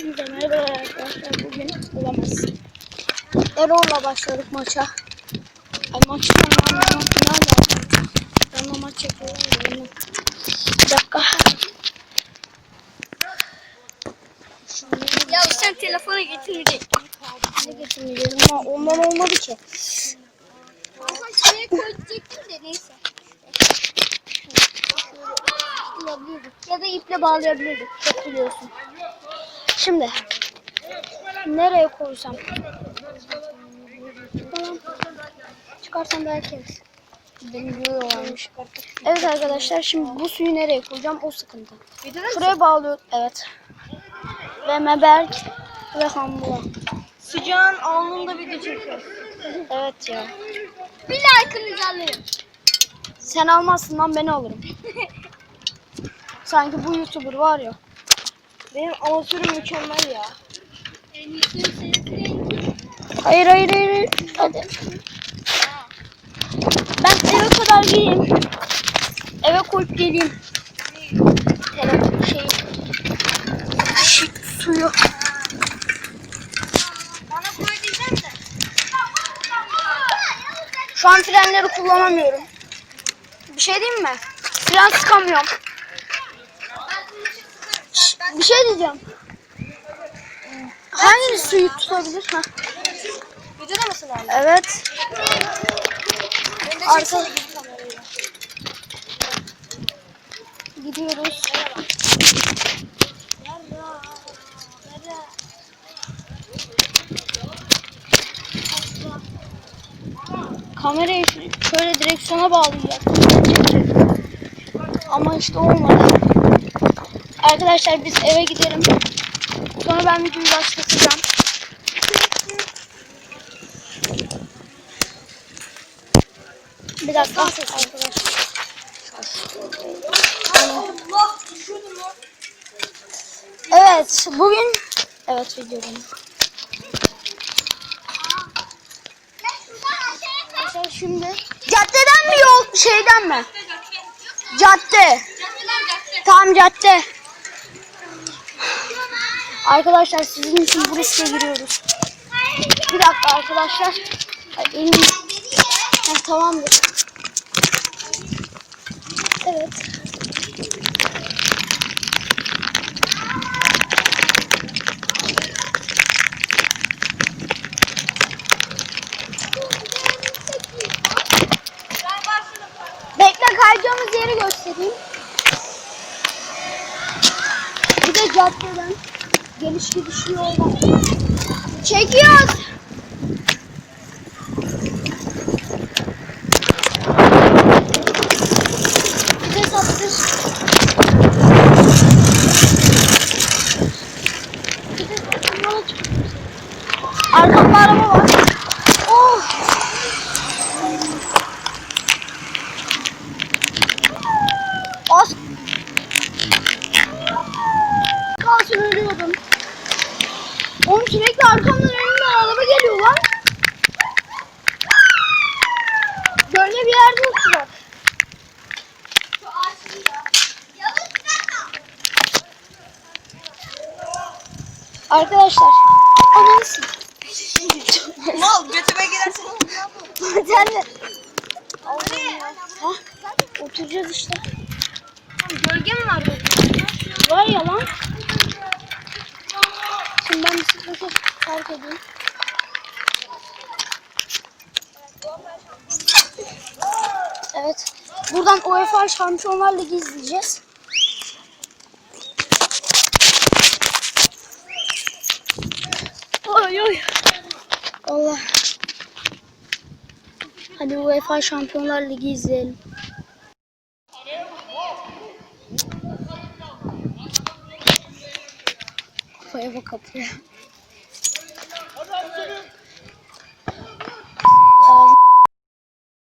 Hepinize merhaba arkadaşlar. Bugün olamaz. Erol'la başladık maça. Ay maçtan anlamak ne alaka? Ben de maç yapıyorum. Bir dakika. Ya sen telefonu getirecek. Ne getirmeyeceğim ama ondan olmadı ki. Ama şuraya koyacaktım de neyse. Yapabilirdik. Ya da iple bağlayabilirdik. Çok biliyorsun. Şimdi nereye koysam? Çıkarsam belki yeriz. Varmış. Evet arkadaşlar şimdi bu suyu nereye koyacağım o sıkıntı. Şuraya bağlıyor. Evet. Ve Meberk ve Hamla. Sıcağın alnında video çekiyor. Evet ya. Bir like'ınızı alırım. Sen almazsın lan ben alırım. Sanki bu YouTuber var ya. Benim amatörüm mükemmel ya. Hayır hayır hayır. Hadi. Ben eve kadar geleyim. Eve koyup geleyim. Telefon şey. Şık suyu. Şu an frenleri kullanamıyorum. Bir şey diyeyim mi? Fren sıkamıyorum. Bir şey diyeceğim. Hangi suyu tutabilir? Heh. Videoda mısın hala? Evet. Arka... Gidiyoruz. Kamerayı şöyle direksiyona bağlayacağız. Ama işte olmadı. Arkadaşlar biz eve gidelim. Sonra ben videoyu başlatacağım. Bir dakika arkadaşlar. Evet bugün evet videodayım. Arkadaşlar şimdi caddeden mi yol şeyden mi? Cadde. Tam cadde. Arkadaşlar sizin için bu riske giriyoruz. Bir dakika arkadaşlar. Elim... Tamamdır. Evet. Bekle kayacağımız yeri göstereyim. Bir de caddeden yolda. Çekiyoruz. Bir satış yola çıkıyoruz. Arkamda araba var. Sürekli arkamdan önümden araba geliyor lan. Böyle bir yerde oturuyor. Arkadaşlar. Ananı Mal götüme girersin. Sen de. Ha? Oturacağız işte. Gölge mi var Var ya lan. Şimdi ben bisikleti park edeyim. Evet. Buradan UEFA Şampiyonlar Ligi izleyeceğiz. Oy oy. Allah. Hadi UEFA Şampiyonlar Ligi izleyelim. Bak kapıya.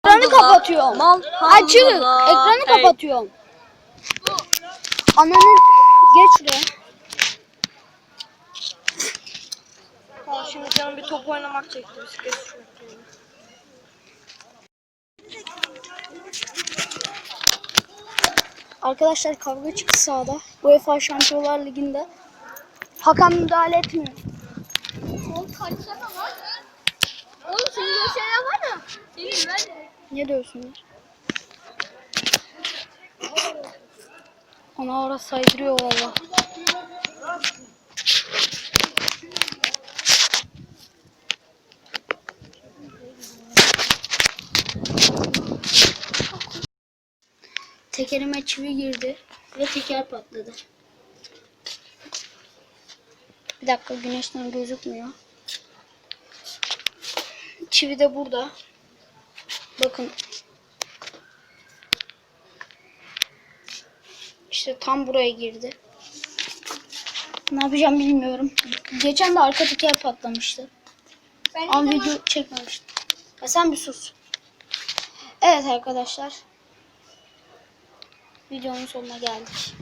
Ekranı kapatıyorum. Mal. Açık. Ekranı kapatıyorum. Ananın geç şuraya. Şimdi canım bir top oynamak çekti. Bisiklet sürmek. Arkadaşlar kavga çıktı sahada. UEFA Şampiyonlar Ligi'nde. Hakan müdahale etmiyor. Oğlum kaçsana lan. Oğlum seni gösteren var ya. Ben de. Ne diyorsunuz? Ana orası saydırıyor valla. Tekerime çivi girdi ve teker patladı. Bir dakika güneşten gözükmüyor. Çivi de burada. Bakın. İşte tam buraya girdi. Ne yapacağım bilmiyorum. Geçen de arka teker patlamıştı. Ben Ama video çekmemiştim. Ya sen bir sus. Evet arkadaşlar. Videonun sonuna geldik.